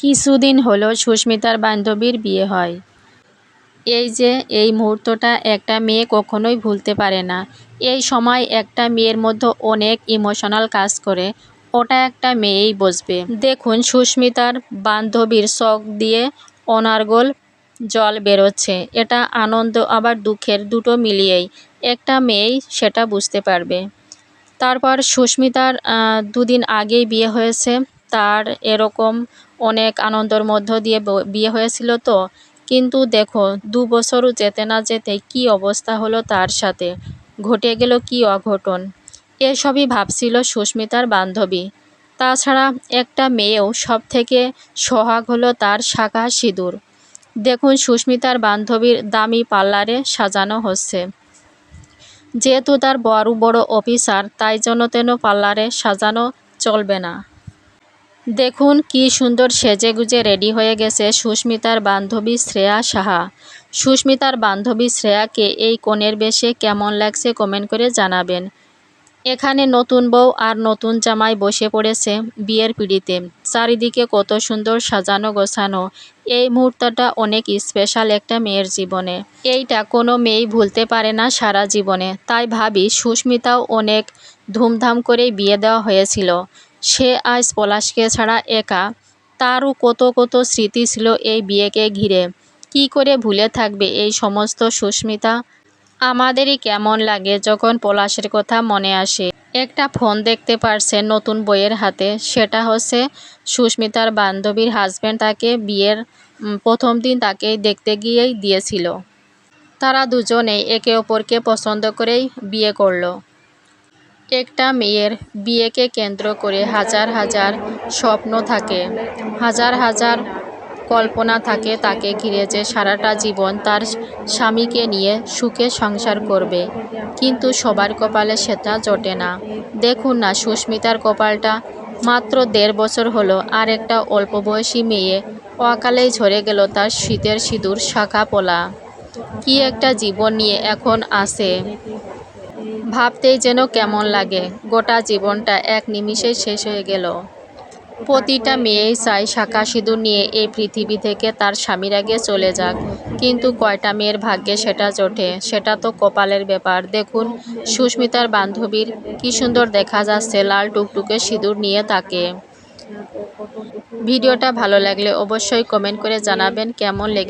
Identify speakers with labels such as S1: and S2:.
S1: কিছুদিন হলো সুস্মিতার বান্ধবীর বিয়ে হয়। এই যে, এই মুহূর্তটা একটা মেয়ে কখনোই ভুলতে পারে না। এই সময় একটা মেয়ের মধ্যে অনেক ইমোশনাল কাজ করে, ওটা একটা মেয়েই বসবে। দেখুন, সুস্মিতার বান্ধবীর শখ দিয়ে অনার্গল জল বেরোচ্ছে। এটা আনন্দ আবার দুঃখের দুটো মিলিয়েই। একটা মেয়েই সেটা বুঝতে পারবে। তারপর সুস্মিতার দুদিন আগেই বিয়ে হয়েছে। তার এরকম অনেক আনন্দের মধ্য দিয়ে বিয়ে হয়েছিল তো। কিন্তু দেখো, দু বছরও যেতে না যেতে কি অবস্থা হলো তার সাথে? ঘটে গেল কি অঘটন? এসবই ভাবছিল সুস্মিতার বান্ধবী। তাছাড়া একটা মেয়েও সব থেকে সোহাগ হলো তার শাখা সিঁদুর। দেখুন সুস্মিতার বান্ধবীর দামি পার্লারে সাজানো হচ্ছে। যেহেতু তার বড় বড় অফিসার, তাই জন্য তেন পার্লারে সাজানো চলবে না। দেখুন কি সুন্দর সেজে গুজে রেডি হয়ে গেছে সুস্মিতার বান্ধবী শ্রেয়া সাহা। সুস্মিতার বান্ধবী শ্রেয়াকে এই কনের বেশে কেমন লাগছে কমেন্ট করে জানাবেন। এখানে নতুন বউ আর নতুন জামাই বসে পড়েছে বিয়ের পিড়িতে। চারিদিকে কত সুন্দর সাজানো গোছানো। এই মুহূর্তটা অনেক স্পেশাল একটা মেয়ের জীবনে। এইটা কোনো মেয়েই ভুলতে পারে না সারা জীবনে। তাই ভাবি সুস্মিতাও অনেক ধুমধাম করেই বিয়ে দেওয়া হয়েছিল। সে আজ পলাশকে ছাড়া একা। তারও কত কত স্মৃতি ছিল এই বিয়েকে ঘিরে। কি করে ভুলে থাকবে এই সমস্ত সুস্মিতা? আমাদেরই কেমন লাগে যখন পলাশের কথা মনে আসে। একটা ফোন দেখতে পারছেন নতুন বইয়ের হাতে। সেটা হচ্ছে সুস্মিতার বান্ধবীর হাজব্যান্ড তাকে বিয়ের প্রথম দিন তাকে দেখতে গিয়েই দিয়েছিল। তারা দুজনেই একে অপরকে পছন্দ করেই বিয়ে করল। একটা মেয়ের বিয়েকে কেন্দ্র করে হাজার হাজার স্বপ্ন থাকে। হাজার হাজার কল্পনা থাকে তাকে ঘিরে যে সারাটা জীবন তার স্বামীকে নিয়ে সুখে সংসার করবে। কিন্তু সবার কপালে সেটা জোটে না। দেখুন না সুস্মিতার কপালটা। মাত্র দেড় বছর হলো আর একটা অল্প বয়সী মেয়ে অকালেই ঝরে গেল তার শীতের সিঁদুর শাখা পোলা। কি একটা জীবন নিয়ে এখন আছে। ভাবতেই যেন কেমন লাগে। গোটা জীবনটা এক নিমিষে শেষ হয়ে গেল। প্রতিটা মেয়েই চায় শাখা সিঁদুর নিয়ে এই পৃথিবী থেকে তার স্বামীর আগে চলে যাক। কিন্তু কয়টা মেয়ের ভাগ্যে সেটা জোটে? সেটা তো কপালের ব্যাপার। দেখুন, সুস্মিতার বান্ধবীর কি সুন্দর দেখা যাচ্ছে লাল টুকটুকে সিঁদুর নিয়ে তাকে। ভিডিওটা ভালো লাগলে অবশ্যই কমেন্ট করে জানাবেন কেমন লেগে